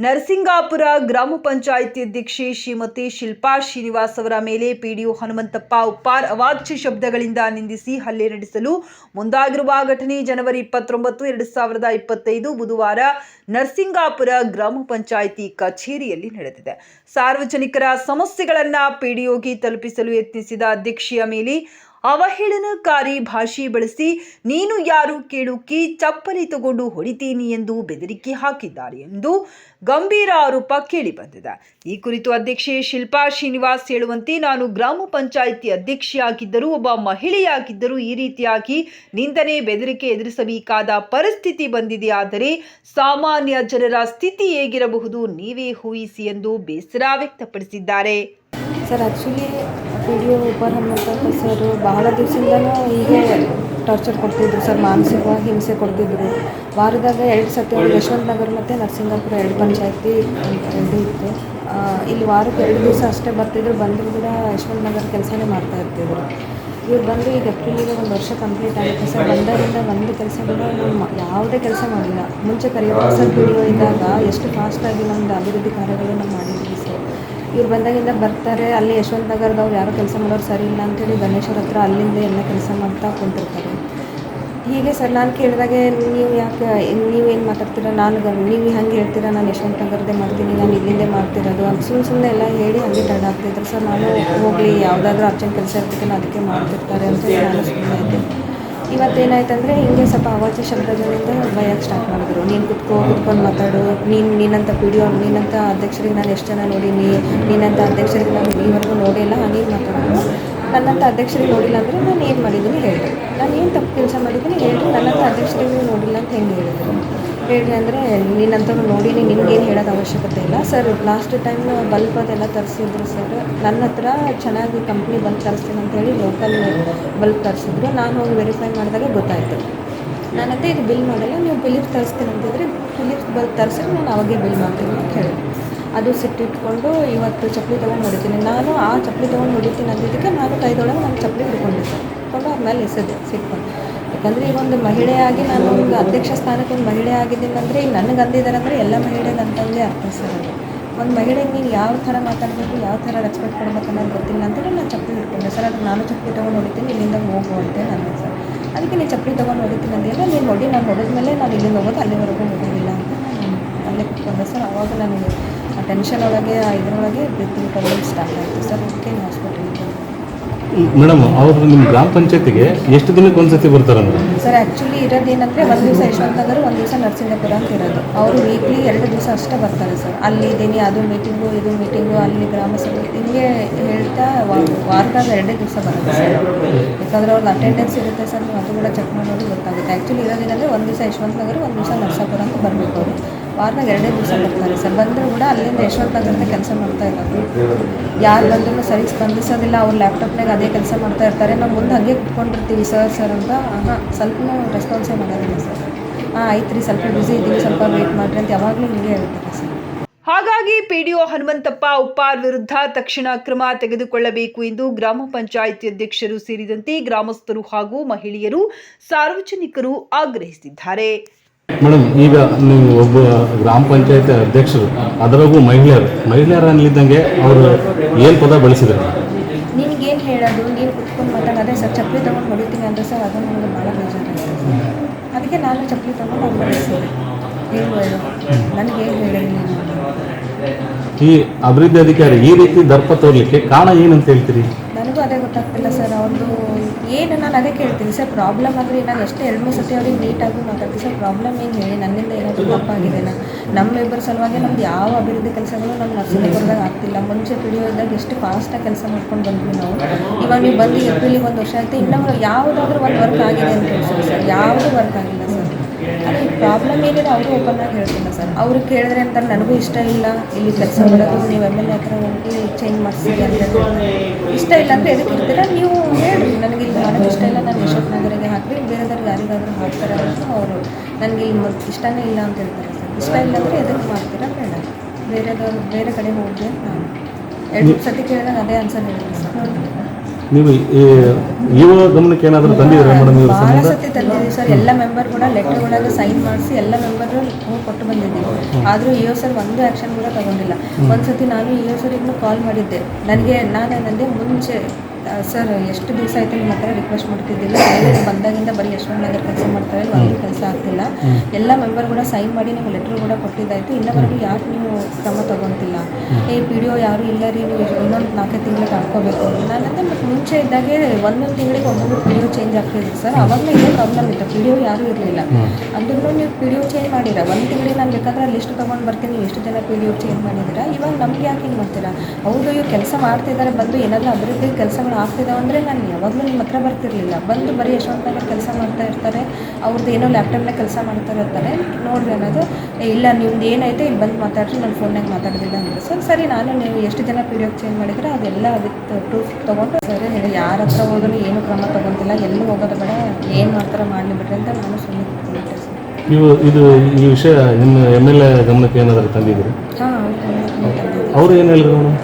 ನರಸಿಂಗಾಪುರ ಗ್ರಾಮ ಪಂಚಾಯಿತಿ ಅಧ್ಯಕ್ಷೆ ಶ್ರೀಮತಿ ಶಿಲ್ಪಾ ಶ್ರೀನಿವಾಸ್ ಅವರ ಮೇಲೆ ಪಿಡಿಒ ಹನುಮಂತಪ್ಪ ಉಪ್ಪಾರ್ ಅವಾಚ್ಯ ಶಬ್ದಗಳಿಂದ ನಿಂದಿಸಿ ಹಲ್ಲೆ ನಡೆಸಲು ಮುಂದಾಗಿರುವ ಘಟನೆ ಜನವರಿ ಇಪ್ಪತ್ತೊಂಬತ್ತು, ಎರಡು ಸಾವಿರದ ಇಪ್ಪತ್ತೈದು ಬುಧವಾರ ನರಸಿಂಗಾಪುರ ಗ್ರಾಮ ಪಂಚಾಯಿತಿ ಕಚೇರಿಯಲ್ಲಿ ನಡೆದಿದೆ. ಸಾರ್ವಜನಿಕರ ಸಮಸ್ಯೆಗಳನ್ನ ಪಿಡಿಒಗೆ ತಲುಪಿಸಲು ಯತ್ನಿಸಿದ ಅಧ್ಯಕ್ಷೆಯ ಮೇಲೆ ಅವಹೇಳನಕಾರಿ ಭಾಷೆ ಬಳಸಿ ನೀನು ಯಾರು ಕೇಳುಕಿ ಚಪ್ಪಲಿ ತಗೊಂಡು ಹೊಡಿತೀನಿ ಎಂದು ಬೆದರಿಕೆ ಹಾಕಿದ್ದಾರೆ ಎಂದು ಗಂಭೀರ ಆರೋಪ ಕೇಳಿಬಂದಿದೆ ಈ ಕುರಿತು ಅಧ್ಯಕ್ಷೆ ಶಿಲ್ಪಾ ಶ್ರೀನಿವಾಸ್ ಹೇಳುವಂತೆ ನಾನು ಗ್ರಾಮ ಪಂಚಾಯಿತಿ ಅಧ್ಯಕ್ಷೆಯಾಗಿದ್ದರೂ ಒಬ್ಬ ಮಹಿಳೆಯಾಗಿದ್ದರೂ ಈ ರೀತಿಯಾಗಿ ನಿಂದನೆ ಬೆದರಿಕೆ ಎದುರಿಸಬೇಕಾದ ಪರಿಸ್ಥಿತಿ ಬಂದಿದೆ. ಆದರೆ ಸಾಮಾನ್ಯ ಜನರ ಸ್ಥಿತಿ ಹೇಗಿರಬಹುದು? ನೀವೇ ಊಹಿಸಿ ಎಂದು ಬೇಸರ ವ್ಯಕ್ತಪಡಿಸಿದ್ದಾರೆ. ಸರ್ ಆ್ಯಕ್ಚುಲಿ ಒ ಉಪರ್ ಹನುಮಂತಪ್ಪ ಸರ್ ಬಹಳ ದಿವಸದಿಂದನೂ ಹೀಗೆ ಟಾರ್ಚರ್ ಕೊಡ್ತಿದ್ರು ಸರ್, ಮಾನಸಿಕವಾಗಿ ಹಿಂಸೆ ಕೊಡ್ತಿದ್ರು. ವಾರದಾಗ ಎರಡು ಸತಿ ಯಶವಂತ ನಗರ ಮತ್ತು ನರಸಿಂಗಾಪುರ ಎರಡು ಪಂಚಾಯತಿ ಎರಡು ಇತ್ತು. ಇಲ್ಲಿ ವಾರಕ್ಕೆ ಎರಡು ದಿವಸ ಅಷ್ಟೇ ಬರ್ತಿದ್ರು, ಬಂದರೂ ಕೂಡ ಯಶವಂತ ನಗರ ಕೆಲಸನೇ ಮಾಡ್ತಾ ಇರ್ತಿದ್ರು. ಇವ್ರು ಬಂದು ಈಗ ಏಪ್ರಿಲಿಗೆ ಒಂದು ವರ್ಷ ಕಂಪ್ಲೀಟ್ ಆಗುತ್ತೆ ಸರ್. ಬಂದಾಗಿಂದ ಒಂದು ಕೆಲಸ ಕೂಡ ಯಾವುದೇ ಕೆಲಸ ಮಾಡಿಲ್ಲ. ಮುಂಚೆ ಕರಿಯಪ್ಪ ಸರ್ ಒ ಇದ್ದಾಗ ಎಷ್ಟು ಫಾಸ್ಟಾಗಿ ನಮ್ಮದು ಅಭಿವೃದ್ಧಿ ಕಾರ್ಯಗಳನ್ನು ಮಾಡಿದ್ವಿ ಇವ್ರು ಬಂದಾಗಿಂದ ಬರ್ತಾರೆ. ಅಲ್ಲಿ ಯಶವಂತ ನಗರದವ್ರು ಯಾರೋ ಕೆಲಸ ಮಾಡೋರು ಸರಿ ಇಲ್ಲ ಅಂತೇಳಿ ಗಣೇಶ್ವರ ಹತ್ರ ಅಲ್ಲಿಂದ ಎಲ್ಲ ಕೆಲಸ ಮಾಡ್ತಾ ಕುಂತಿರ್ತಾರೆ. ಹೀಗೆ ಸರ್, ನಾನು ಕೇಳಿದಾಗೆ ನೀವು ಯಾಕೆ ನೀವೇನು ಮಾತಾಡ್ತೀರ? ನಾನು ನೀವು ಹಂಗೆ ಹೇಳ್ತೀರಾ? ನಾನು ಯಶವಂತ ನಗರದೇ ಮಾಡ್ತೀನಿ, ನಾನು ಇಲ್ಲಿಂದೇ ಮಾಡ್ತಿರೋದು ಅಂತ ಸುಮ್ಮನೆ ಸುಮ್ಮನೆ ಎಲ್ಲ ಹೇಳಿ ಹಂಗೆ ತಡ ಆಗ್ತಿದ್ರು ಸರ್, ನಾನು ಹೋಗಲಿ, ಯಾವುದಾದ್ರೂ ಅರ್ಜೆಂಟ್ ಕೆಲಸ ಇರ್ತೀನಿ ಅದಕ್ಕೆ ಮಾಡ್ತಿರ್ತಾರೆ ಅಂತ ನಾನು ಸುಮ್ಮನೆ ಇದ್ದೆ. ಇವತ್ತೇನಾಯ್ತಂದರೆ ಹಿಂಗೆ ಸ್ವಲ್ಪ ಅವಾಚ್ಯ ಶಬ್ದಗಳಿಂದ ಬೈಯಕ್ಕೆ ಸ್ಟಾರ್ಟ್ ಮಾಡಿದ್ರು. ನೀನು ಕುತ್ಕೋ, ಕುತ್ಕೊಂಡು ಮಾತಾಡು. ನೀನು, ನೀನಂತ ಪಿ ನೀನಂತ ಅಧ್ಯಕ್ಷರಿಗೆ ನಾನು ಎಷ್ಟು ಜನ ನೋಡೀನಿ, ನೀನಂತ ಅಧ್ಯಕ್ಷರಿಗೆ ನಾನು ಈವರೆಗೂ ನೋಡಿಲ್ಲ, ಹಾಗೆ ಮಾತಾಡೋದು ನನ್ನಂಥ ಅಧ್ಯಕ್ಷರಿಗೆ ನೋಡಿಲ್ಲ ಅಂದರೆ ನಾನು ಏನು ಮಾಡಿದ್ದೀನಿ ಹೇಳಿ ನಾನು ಏನು ತಪ್ಪು ಕೆಲಸ ಮಾಡಿದ್ದೀನಿ ಹೇಳಿ ನನ್ನಂಥ ಅಧ್ಯಕ್ಷರಿಗೆ ನೋಡಿಲ್ಲ ಅಂತ ಹೆಂಗೆ ಹೇಳಿದ್ರು. ಹೇಳಿ ಅಂದರೆ ನೀನಂತವ್ರು ನೋಡೀನಿ ನಿಮ್ಗೇನು ಹೇಳೋದು ಅವಶ್ಯಕತೆ ಇಲ್ಲ. ಸರ್ ಲಾಸ್ಟ್ ಟೈಮ್ ಬಲ್ಪ್ ಅದೆಲ್ಲ ತರಿಸಿದ್ರು ಸರ್. ನನ್ನ ಹತ್ರ ಚೆನ್ನಾಗಿ ಕಂಪ್ನಿ ಬಲ್ಪ್ ತರಿಸ್ತೀನಿ ಅಂತೇಳಿ ಲೋಕಲ್ ಬಲ್ಪ್ ತರಿಸಿದ್ರು. ನಾನು ಹೋಗಿ ವೆರಿಫೈ ಮಾಡಿದಾಗ ಗೊತ್ತಾಯಿತು. ನಾನಂತೆ ಇದು ಬಿಲ್ ಮಾಡಲ್ಲ, ನೀವು ಫಿಲಿಪ್ಸ್ ತರಿಸ್ತೀನಿ ಅಂತಿದ್ರೆ ಫಿಲಿಪ್ಸ್ ಬಲ್ಬ್ ತರಿಸಿದ್ರೆ ನಾನು ಅವಾಗೇ ಬಿಲ್ ಮಾಡ್ತೀನಿ ಅಂತ ಹೇಳಿದೆ ಅದು ಸಿಟ್ಟಿಟ್ಕೊಂಡು ಇವತ್ತು ಚಪ್ಪಲಿ ತೊಗೊಂಡು ಹೊಡಿತೀನಿ. ನಾನು ಆ ಚಪ್ಪಲಿ ತೊಗೊಂಡು ಹೊಡಿತೀನಿ ಅಂದಿದ್ದಕ್ಕೆ ನಾನು ಕೈದೊಳಗೆ ನಾನು ಚಪ್ಪಲಿ ಹಿಡ್ಕೊಂಡಿದ್ದೆ ಕೊಂಡು ಅವ್ರ ಮೇಲೆ ಎಸೆದೆ, ಸಿಟ್ಕೊಂಡು. ಯಾಕಂದರೆ ಈ ಒಂದು ಮಹಿಳೆಯಾಗಿ ನಾನು ಒಂದು ಅಧ್ಯಕ್ಷ ಸ್ಥಾನಕ್ಕೆ ಒಂದು ಮಹಿಳೆ ಆಗಿದ್ದೀನಿ ಅಂದರೆ ಈಗ ನನಗೆ ಅಂದಿದ್ದಾರೆ ಅಂದರೆ ಎಲ್ಲ ಮಹಿಳೆಗೆ ಅಂತಂದೇ ಅರ್ಥ ಸರ್ ಅದು. ಒಂದು ಮಹಿಳೆಗೆ ನೀನು ಯಾವ ಥರ ಮಾತಾಡಬೇಕು, ಯಾವ ಥರ ರೆಸ್ಪೆಕ್ಟ್ ಕೊಡ್ಬೇಕು ಅನ್ನೋದು ಗೊತ್ತಿಲ್ಲ ಅಂತೇಳಿ ನಾನು ಚಪ್ಪಲಿ ಹಿಡ್ಕೊಂಡೆ. ಸರ್ ಅದು ನಾನು ಚಪ್ಪಲಿ ತೊಗೊಂಡು ಹೊಡಿತೀನಿ, ಇಲ್ಲಿಂದ ಹೋಗು ಅಂತ ನಾನು ಸರ್. ಅದಕ್ಕೆ ನೀನು ಚಪ್ಪಲಿ ತೊಗೊಂಡು ಹೊಡಿತೀನಿ ಅಂದಿಲ್ಲ ನೀನು ನೋಡಿ ನಾನು ಹೊಡೆದ್ಮೇಲೆ ನಾನು ಇಲ್ಲಿಂದ ಹೋಗೋದು, ಅಲ್ಲಿವರೆಗೂ ಹೋಗೋದಿಲ್ಲ ಅಂತ ನಾನು ಅಲ್ಲೇ ಕುತ್ಕೊಂಡೆ ಸರ್. ಆವಾಗ ನನಗೆ ಟೆನ್ಷನ್ ಒಳಗೆ ಆ ಇದರೊಳಗೆ ಬ್ರೀತಿಂಗ್ ಪ್ರಾಬ್ಲಮ್ ಸ್ಟಾರ್ಟ್ ಆಯಿತು. ಸರ್ ಅದಕ್ಕೆ ಹಾಸ್ಪಿಟಲ್ ಮೇಡಮ್ ಅವರು ನಿಮ್ಮ ಗ್ರಾಮ ಪಂಚಾಯತಿಗೆ ಎಷ್ಟು ದಿನಕ್ಕೆ ಒಂದ್ಸತಿ ಬರ್ತಾರೆ ಸರ್ ಆ್ಯಕ್ಚುಲಿ ಇರೋದೇನಂದರೆ ಒಂದು ದಿವಸ ಯಶವಂತ ನಗರ ಒಂದು ದಿವಸ ನರಸಿಂಗಪುರ ಅಂತ ಇರೋದು. ಅವರು ವೀಕ್ಲಿ ಎರಡು ದಿವಸ ಅಷ್ಟೇ ಬರ್ತಾರೆ ಸರ್. ಅಲ್ಲಿ ಇದ್ದೀನಿ ಅದು ಮೀಟಿಂಗು ಇದು ಮೀಟಿಂಗು ಅಲ್ಲಿ ಗ್ರಾಮ ಸಭೆ ಹಿಂಗೆ ಹೇಳ್ತಾ ವಾರದಾಗ ಎರಡೇ ದಿವಸ ಬರುತ್ತೆ ಸರ್. ಯಾಕಂದರೆ ಅವ್ರದ್ದು ಅಟೆಂಡೆನ್ಸ್ ಇರುತ್ತೆ ಸರ್ ನೀವು ಅದು ಕೂಡ ಚೆಕ್ ಮಾಡೋದು ಗೊತ್ತಾಗುತ್ತೆ. ಆ್ಯಕ್ಚುಲಿ ಇರೋದೇನಂದರೆ ಒಂದು ದಿವಸ ಯಶವಂತ ನಗರ ಒಂದು ದಿವಸ ನರಸಾಪುರ ಅಂತ ಬರಬೇಕು ಅವರು. ವಾರದಾಗ ಎರಡೇ ದಿವಸ ಬರ್ತಾರೆ. ಸರ್, ಬಂದರೂ ಕೂಡ ಅಲ್ಲಿಂದ ಯಶವಂತ ನಗರದ ಕೆಲಸ ಮಾಡ್ತಾ ಇರೋದು. ಯಾರು ಬಂದರೂ ಸರಿ ಸ್ಪಂದಿಸೋದಿಲ್ಲ, ಅವ್ರ ಲ್ಯಾಪ್ಟಾಪ್ನಾಗ ಅದೇ ಕೆಲಸ ಮಾಡ್ತಾ ಇರ್ತಾರೆ. ನಾವು ಮುಂದೆ ಹಾಗೆ ಕುತ್ಕೊಂಡಿರ್ತೀವಿ, ಸರ್ ಸರ್ ಅಂತ. ಹಾಂ ಸ್ವಲ್ಪನೂ ರೆಸ್ಪಾನ್ಸೇ ಮಾಡೋದಿಲ್ಲ, ಸರ್. ಹಾಂ, ಆಯ್ತು ಸ್ವಲ್ಪ ಬ್ಯುಸಿ ಇದ್ದೀವಿ, ಸ್ವಲ್ಪ ವೇಟ್ ಮಾಡಿರಿ ಅಂತ ಯಾವಾಗಲೂ ಹಿಂಗೆ ಹೇಳ್ತಾರೆ, ಸರ್. ಹಾಗಾಗಿ ಪಿಡಿಒ ಹನುಮಂತಪ್ಪ, ಉಪ್ಪಾರ್ ವಿರುದ್ಧ ತಕ್ಷಣ ಕ್ರಮ ತೆಗೆದುಕೊಳ್ಳಬೇಕು ಎಂದು ಗ್ರಾಮ ಪಂಚಾಯಿತಿ ಅಧ್ಯಕ್ಷರು ಸೇರಿದಂತೆ ಗ್ರಾಮಸ್ಥರು ಹಾಗೂ ಮಹಿಳೆಯರು ಸಾರ್ವಜನಿಕರು ಆಗ್ರಹಿಸಿದ್ದಾರೆ. ಮೇಡಮ್ ಈಗ ನೀವು ಒಬ್ಬ ಗ್ರಾಮ ಪಂಚಾಯತ್ ಅಧ್ಯಕ್ಷರು ಅದರಾಗೂ ಮಹಿಳೆಯರು ಮಹಿಳೆಯರು ಅನ್ಲಿದ್ದಂಗೆ ಅವರು ಏನು ಪದ ಬಳಸಿದ್ರು? ನಿನ್ಗೇನು ಹೇಳೋದು? ನೀನು ಕುತ್ಕೊಂಡು ಮಾತಾಡೋದೇ ಸರ್ ಚಪ್ಪಲಿ ತೊಗೊಂಡು ಹೊಡಿತೀನಿ ಅಂದರೆ ಸರ್ ಅದು ನನಗೆ ಭಾಳ ಬೇಜಾರು. ಅದಕ್ಕೆ ನಾನು ಚಪ್ಪಲಿ ತೊಗೊಂಡು ಅವ್ರು ಮಾಡಿಸಿದೆ ಹೇಳು ನನಗೆ ಏನು ಹೇಳಿಲ್ಲ ಈ ಅಭಿವೃದ್ಧಿ ಅಧಿಕಾರಿ ಈ ರೀತಿ ದರ್ಪ ತೋರ್ಲಿಕ್ಕೆ ಕಾರಣ ಏನಂತ ಹೇಳ್ತೀರಿ? ನನಗೂ ಅದೇ ಗೊತ್ತಾಗ್ತಿಲ್ಲ ಸರ್ ಅವ್ರದ್ದು ಏನು ನಾನು ಅದೇ ಕೇಳ್ತೀನಿ ಸರ್. ಪ್ರಾಬ್ಲಮ್ ಅಂದರೆ ನಾನು ಎಷ್ಟೇ ಎರಡು ಮೂರು ಸತಿ ಅವ್ರಿಗೆ ನೀಟಾಗಿ ಮಾತಾಡ್ತೀನಿ ಸರ್. ಪ್ರಾಬ್ಲಮ್ ಏನು ಹೇಳಿ? ನನ್ನಿಂದ ಏನಾದರೂ ತಪ್ಪಾಗಿದೆ ನಮ್ಮ ಇಬ್ಬರ ಸಲುವಾಗಿ ನಮ್ದು ಯಾವ ಅಭಿವೃದ್ಧಿ ಕೆಲಸಗಳು ನಮ್ಮ ನರ್ಸಿಂಗ್ದಾಗ ಆಗ್ತಿಲ್ಲ. ಮುಂಚೆ ಪಿಡಿಯೋದಾಗ ಎಷ್ಟು ಫಾಸ್ಟಾಗಿ ಕೆಲಸ ಮಾಡ್ಕೊಂಡು ಬಂದ್ವಿ ನಾವು. ಇವಾಗ ನೀವು ಬಂದು ಏಪ್ರಿಲಿಗೆ ಒಂದು ವರ್ಷ ಆಯಿತು. ಇನ್ನೂ ಯಾವುದಾದ್ರೂ ಒಂದು ವರ್ಕ್ ಆಗಿದೆ ಅಂತ ಹೇಳಿ ಸರ್. ಯಾವುದೂ ವರ್ಕ್ ಆಗಿಲ್ಲ ಸರ್. ಪ್ರಾಬ್ಲಮ್ ಏನಿದೆ ಅವರು ಓಪನ್ ಆಗಿ ಹೇಳ್ತಿಲ್ಲ ಸರ್ ಅವರು ಕೇಳಿದ್ರೆ ಅಂತ ನನಗೂ ಇಷ್ಟ ಇಲ್ಲ. ಇಲ್ಲಿ ಕೆಲಸ ಮಾಡೋದು, ನೀವು ಎಂ ಎಲ್ ಎ ಹತ್ರ ಹೋಗಿ ಚೇಂಜ್ ಮಾಡಿಸಿದ್ರಿ ಅಂತ ಇಷ್ಟ ಇಲ್ಲ ಅಂದರೆ ಎದಕ್ಕೆ ಇರ್ತೀರ ನೀವು ಹೇಳಿರಿ. ನನಗೆ ಇಲ್ಲಿ ಮಾಡೋದು ಇಷ್ಟ ಇಲ್ಲ. ನಾನು ಅಶೋಕ್ ನಗರಿಗೆ ಹಾಕಿ ಬೇರೆದವ್ರಿಗೆ ಯಾರಿಗಾದರೂ ಹಾಕ್ತಾರೆ ಅಂತ ಅವರು ನನಗೆ ಇಲ್ಲಿ ಇಷ್ಟನೇ ಇಲ್ಲ ಅಂತ ಹೇಳ್ತಾರೆ ಸರ್ ಇಷ್ಟ ಇಲ್ಲ ಅಂದರೆ ಎದಕ್ಕೆ ಮಾಡ್ತೀರಾ ಬೇಡ ಬೇರೆದವ್ರು ಬೇರೆ ಕಡೆ ಹೋಗಿ ಅಂತ ನಾನು. ಎರಡು ಸತಿ ಕೇಳಿದಾಗ ಅದೇ ಆನ್ಸರ್ ಹೇಳಿದ್ರು ಸರ್ ನೀವು ಈ ಗಮನಕ್ಕೆ ಏನಾದರೂ ತಂದಿದ್ರೆ ಮೇಡಮ್ ಇವರು ಭಾಳ ಸತಿ ತಂದಿದ್ದೀವಿ ಸರ್ ಎಲ್ಲ ಮೆಂಬರ್ ಕೂಡ ಲೆಟರ್ ಒಳಗೆ ಸೈನ್ ಮಾಡಿಸಿ ಎಲ್ಲ ಮೆಂಬರ್ ಕೊಟ್ಟು ಬಂದಿದ್ದೀವಿ. ಆದರೂ ಇಒ ಸರ್ ಒಂದು ಆ್ಯಕ್ಷನ್ ಕೂಡ ತಗೊಂಡಿಲ್ಲ. ಒಂದ್ಸತಿ ನಾನು ಇಒ ಇನ್ನು ಕಾಲ್ ಮಾಡಿದ್ದೆ. ನನಗೆ ನಾನು ನನಗೆ ಮುಂಚೆ ಸರ್ ಎಷ್ಟು ದಿವಸ ಆಯ್ತು ನಿಮ್ಮ ಹತ್ರ ರಿಕ್ವೆಸ್ಟ್ ಮಾಡ್ತಿದ್ದಿಲ್ಲ. ಬಂದಾಗಿಂದ ಬರೀ ಯಶವಂತ ನಗರ ಕೆಲಸ ಮಾಡ್ತಾರೆ ಒಂದು ಕೆಲಸ ಆಗ್ತಿಲ್ಲ. ಎಲ್ಲ ಮೆಂಬರ್ ಕೂಡ ಸೈನ್ ಮಾಡಿ ನಿಮ್ಗೆ ಲೆಟ್ರ್ ಕೂಡ ಕೊಟ್ಟಿದ್ದಾಯಿತು. ಇನ್ನವರೆಗೂ ಯಾಕೆ ನೀವು ಕ್ರಮ ತಗೊಂತಿಲ್ಲ. ಏ ಪಿ ಡಿ ಒ ಯಾರು ಇಲ್ಲ ರೀ ನೀವು ಇನ್ನೊಂದು ನಾಲ್ಕೈದು ತಿಂಗಳು ಕಳ್ಕೊಬೇಕು ನಾನಂದ್ರೆ ಮತ್ತೆ ಮುಂಚೆ ಇದ್ದಾಗೆ ಒಂದೊಂದು ತಿಂಗಳಿಗೆ ಒಂದೊಂದು ಪಿ ಡಿ ಒ ಚೇಂಜ್ ಆಗ್ತಿದ್ರು ಸರ್. ಅವಾಗಲೇ ಇದೇ ಪ್ರಾಬ್ಲಮ್ ಇತ್ತು. ಪಿ ಡಿ ಒ ಯಾರೂ ಇರಲಿಲ್ಲ. ಅಂದ್ರೂ ನೀವು ಪಿ ಡಿ ಒ ಚೇಂಜ್ ಮಾಡಿರ ಒಂದು ತಿಂಗಳಿಗೆ ನಾನು ಬೇಕಾದ್ರೆ ಲಿಸ್ಟ್ ತೊಗೊಂಡು ಬರ್ತೀನಿ. ಎಷ್ಟು ಜನ ಪಿ ಡಿ ಒ ಚೇಂಜ್ ಮಾಡಿದ್ದೀರಾ? ಇವಾಗ ನಮ್ಗೆ ಯಾಕೆ ಹಿಂಗೆ ಮಾಡ್ತೀರಾ? ಹೌದು ಇವ್ರು ಕೆಲಸ ಮಾಡ್ತಿದ್ದಾರೆ ಬಂದು ಏನಾದರೂ ಅಭಿವೃದ್ಧಿ ಕೆಲಸಗಳು ಆಗ್ತಿದ್ದಾವೆ ಅಂದರೆ ನಾನು ಯಾವಾಗಲೂ ನಿಮ್ಮ ಹತ್ರ ಬರ್ತಿರಲಿಲ್ಲ. ಬಂದು ಬರೀ ಯಶವಂತ ಕೆಲಸ ಮಾಡ್ತಾ ಇರ್ತಾರೆ. ಅವ್ರದ್ದು ಏನೋ ಲ್ಯಾಪ್ಟಾಪ್ನಾಗ ಕೆಲಸ ಮಾಡ್ತಾ ಇರ್ತಾರೆ ನೋಡ್ರಿ ಅನ್ನೋದು "ಏ, ಇಲ್ಲ ನಿಮ್ದು ಏನೈತೆ ಇಲ್ಲಿ ಬಂದು ಮಾತಾಡ್ರಿ ನಾನು ಫೋನ್ನಾಗ ಮಾತಾಡೋದಿಲ್ಲ ಅಂದರೆ. ಸರ್ ಸರಿ ನಾನು ನೀವು ಎಷ್ಟು ಜನ ಪಿ ಡಿ ಚೇಂಜ್ ಮಾಡಿದ್ರೆ ಅದೆಲ್ಲ ಅದಕ್ಕೆ ಪ್ರೂಫ್ ತೊಗೊಂಡು ಸರ್ ಯಾರ ಹತ್ರ ಹೋದ್ರು ಏನು ಕ್ರಮ ತೊಗೊಂತಿಲ್ಲ ಎಲ್ಲೂ ಹೋಗೋದು ಬೇಡ ಏನು ಮಾಡ್ತಾರೆ ಮಾಡಲಿ ಬಿಡ್ರಿ ಅಂತ ನಾನು ಸುಮ್ಮನೆ ಕೊಟ್ಟೆ ಸರ್ ಇವು ಇದು ಈ ವಿಷಯ ನಿಮ್ಮ ಎಂ ಎಲ್ ಎ ಗಮನಕ್ಕೆ ಏನಾದರೂ ತಂದಿದ್ದೀರಿ? ಹಾಂ ಅವರು ಏನು ಹೇಳಿದ್ರು ಮೇಡಮ್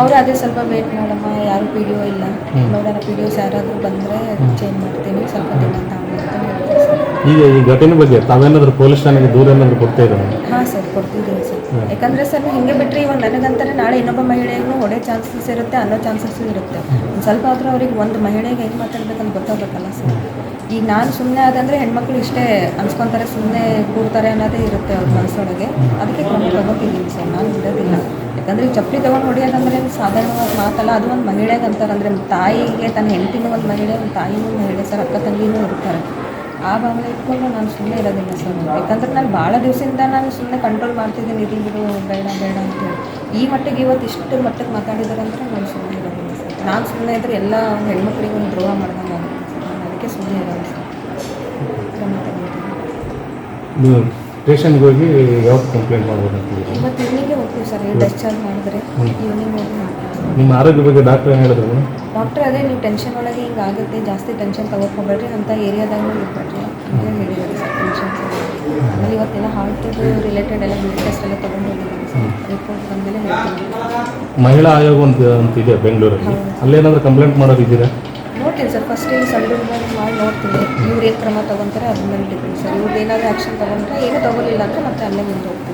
ಅವರು ಅದೇ ಸ್ವಲ್ಪ ವೇಟ್ ಮಾಡಮ್ಮ ಯಾರು ಪಿ ಡಿ ಒ ಇಲ್ಲ. ನೋಡೋಣ ಪಿ ಡಿ ಒಸ್ ಯಾರಾದರೂ ಬಂದರೆ ಚೇಂಜ್ ಮಾಡ್ತೀನಿ. ಸ್ವಲ್ಪ ದಿನ ತಾವು ಅಂತ ಹೇಳಿದ್ರು ಸರ್ ಈಗ ಈ ಘಟನೆ ಬಗ್ಗೆ ತಾವೇನಾದ್ರೂ ಪೊಲೀಸ್ ಠಾಣೆಗೆ ದೂರ ಏನಾದರೂ ಕೊಡ್ತಾ ಇದ್ದಾರೆ? ಹಾಂ ಸರ್ ಕೊಡ್ತಿದ್ದೀನಿ ಸರ್. ಯಾಕಂದರೆ ಸರ್ ಹಿಂಗೆ ಬಿಟ್ಟರೆ ಇವಾಗ ನನಗಂತಾರೆ ನಾಳೆ ಇನ್ನೊಬ್ಬ ಮಹಿಳೆಗೂ ಹೊಡೆ ಚಾನ್ಸಸ್ ಇರುತ್ತೆ ಅನ್ನೋ ಚಾನ್ಸಸ್ಸು ಇರುತ್ತೆ. ಒಂದು ಸ್ವಲ್ಪ ಆದರೂ ಅವ್ರಿಗೆ ಒಂದು ಮಹಿಳೆಗೆ ಹೆಂಗೆ ಮಾತಾಡ್ಬೇಕಂತ ಗೊತ್ತಾಗಬೇಕಲ್ಲ ಸರ್. ಈಗ ನಾನು ಸುಮ್ಮನೆ ಆದಂದರೆ ಹೆಣ್ಮಕ್ಳು ಇಷ್ಟೇ ಅನ್ಸ್ಕೊಂತಾರೆ ಸುಮ್ಮನೆ ಕೂಡ್ತಾರೆ ಅನ್ನೋದೇ ಇರುತ್ತೆ ಅವ್ರ ಮನಸ್ಸೊಳಗೆ. ಅದಕ್ಕೆ ಕ್ರಮ ತಗೋತಿದ್ದೀನಿ ಸರ್ ನಾನು ಬಿಡೋದಿಲ್ಲ. ಯಾಕಂದರೆ ಈ ಚಪ್ಪಲಿ ತೊಗೊಂಡು ಹೊಡೆಯೋದಂದ್ರೆ ಸಾಧಾರಣವಾದ ಮಾತಲ್ಲ ಅದು ಒಂದು ಮಹಿಳೆಗೆ ಅಂತಾರೆ ಅಂದರೆ ತಾಯಿಗೆ ತನ್ನ ಹೆಂಡತಿನೂ ಒಂದು ಮಹಿಳೆ ಒಂದು ತಾಯಿನೂ ಮಹಿಳೆ ಸರ್ ಅಕ್ಕ ತಂಗಿನೂ ಇರ್ತಾರೆ. ಆ ಭಾವನೆ ಇಟ್ಕೊಂಡು ನಾನು ಸುಮ್ಮನೆ ಇರೋದಿಲ್ಲ ಸರ್. ಯಾಕಂದ್ರೆ ನಾನು ಭಾಳ ದಿವಸದಿಂದ ನಾನು ಸುಮ್ಮನೆ ಕಂಟ್ರೋಲ್ ಮಾಡ್ತಿದ್ದೀನಿ ಇರಲಿ ಬಿಡು ಬೇಡ ಬೇಡ ಅಂತೇಳಿ ಈ ಮಟ್ಟಿಗೆ ಇವತ್ತು ಇಷ್ಟು ಮಟ್ಟಕ್ಕೆ ಮಾತಾಡಿದಾರೆ ಅಂದರೆ ನಾನು ಸುಮ್ಮನೆ ಇರೋದಿಲ್ಲ ಸರ್. ನಾನು ಸುಮ್ಮನೆ ಇದ್ದರೆ ಎಲ್ಲ ಒಂದು ಹೆಣ್ಮಕ್ಳಿಗೆ ಒಂದು ದ್ರೋಹ ಮಾಡ್ದಂಗೆ ಆಗುತ್ತೆ ಸರ್. ನಾನು ಅದಕ್ಕೆ ಸುಮ್ಮನೆ ಇರೋದು ಸರ್. ಕ್ರಮ ತಗೊಳ್ತೀನಿ ಸ್ಟೇಷನ್ಗೆ ಹೋಗಿ ಯಾವತ್ತು ಕಂಪ್ಲೇಂಟ್ ಮಾಡ್ಬೋದು? ಇವತ್ತು ಈವ್ನಿಂಗ್ಗೆ ಹೋಗ್ತೀವಿ ಸರ್. ಡಿಸ್ಚಾರ್ಜ್ ಮಾಡಿದ್ರೆ ಈವ್ನಿಂಗ್ ಹೋಗಿ ಮಾಡ್ತೀವಿ. ನಿಮ್ಮ ಆರೋಗ್ಯ ಬಗ್ಗೆ ಡಾಕ್ಟರ್ ಏನು ಹೇಳಿದ್ರು ಡಾಕ್ಟರ್ ಅದೇ ನೀವು ಟೆನ್ಷನ್ ಒಳಗೆ ಹಿಂಗೆ ಆಗುತ್ತೆ ಜಾಸ್ತಿ ಟೆನ್ಷನ್ ತಗೋಕೋಬೇಡ್ರಿ ಅಂತ ಏರಿಯಾದಾಗ ಇರ್ಬೇಡ್ರಿ ಅಂತ ಹೇಳಿದ್ದಾರೆ ಸರ್ ಟೆನ್ಷನ್ ಆಮೇಲೆ ಇವತ್ತೆಲ್ಲ ಹಾರ್ಟ್ ರಿಲೇಟೆಡ್ ಎಲ್ಲ ಬ್ಲಡ್ ಟೆಸ್ಟ್ ಎಲ್ಲ ತೊಗೊಂಡು ಹೋಗಿದ್ದೀನಿ ಸರ್. ರಿಪೋರ್ಟ್ ಬಂದಮೇಲೆ ಹೇಳ್ತೀನಿ. ಮಹಿಳಾ ಆಯೋಗ ಅಂತ ಅಂತ ಇದೆ ಬೆಂಗಳೂರಲ್ಲಿ. ಅಲ್ಲೇನಾದರೂ ಕಂಪ್ಲೇಂಟ್ ಇದ್ದೀರಾ ನೋಡ್ತೀನಿ ಸರ್ ಫಸ್ಟ್ ಇಲ್ಲಿ ಸಣ್ಣ ಮಾಡಿ ನೋಡ್ತೀನಿ. ಇವ್ರು ಏನು ಕ್ರಮ ತೊಗೊತಾರೆ ಅದ್ರ ಮೇಲೆ ಡಿಪೆಂಡ್ ಸರ್. ಇವ್ರದ್ದು ಏನಾದರೂ ಆ್ಯಕ್ಷನ್ ತಗೊಂಡ್ರೆ ಏನೂ ತೊಗೊಲಿಲ್ಲ ಅಂದರೆ ಮತ್ತೆ ಅಲ್ಲೇ ಮುಂದೆ ಹೋಗ್ತೀನಿ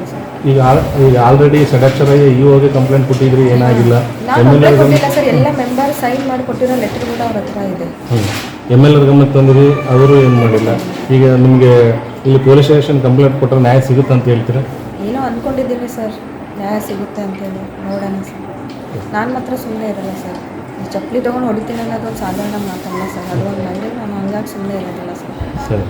ಈಗ ಆಲ್- ಈಗ ಆಲ್ರೆಡಿ ಸಡಕ್ಷರಾಗಿ ಈ ಹೋಗಿ ಕಂಪ್ಲೇಂಟ್ ಕೊಟ್ಟಿದ್ರಿ ಏನಾಗಿಲ್ಲ? ಎಂ ಎಲ್ ಒಬ್ಬರೇ ಕೊಟ್ಟಿಲ್ಲ ಸರ್ ಎಲ್ಲ ಮೆಂಬರ್ ಸೈನ್ ಮಾಡಿ ಕೊಟ್ಟಿರೋ ಲೆಟರ್ ಕೂಡ ಅವ್ರ ಹತ್ರ ಇದೆ. ಎಂ ಎಲ್ ಗಮನಕ್ಕೆ ತಂದಿರಿ ಅವರು ಏನು ಮಾಡಿಲ್ಲ? ಈಗ ನಿಮಗೆ ಇಲ್ಲಿ ಪೊಲೀಸ್ ಸ್ಟೇಷನ್ ಕಂಪ್ಲೇಂಟ್ ಕೊಟ್ಟರೆ ನ್ಯಾಯ ಸಿಗುತ್ತೆ ಅಂತ ಹೇಳ್ತೀರಾ? ಏನೋ ಅಂದ್ಕೊಂಡಿದ್ದೀನಿ ಸರ್ ನ್ಯಾಯ ಸಿಗುತ್ತೆ ಅಂತೇಳಿ ನೋಡೋಣ ಸರ್. ನಾನು ಮಾತ್ರ ಸುಮ್ಮನೆ ಇರಲ್ಲ ಸರ್. ಈ ಚಪ್ಪಲಿ ತೊಗೊಂಡು ಹೊಡಿತೀನಿ ಅನ್ನೋದು ಒಂದು ಸಾಧಾರಣ ಮಾತಲ್ಲ ಸರ್. ಅದು ಒಂದು ನಾನು ಹಂಗಾಗಿ ಸುಮ್ಮನೆ ಇರೋದಿಲ್ಲ ಸರ್. ಸರಿ.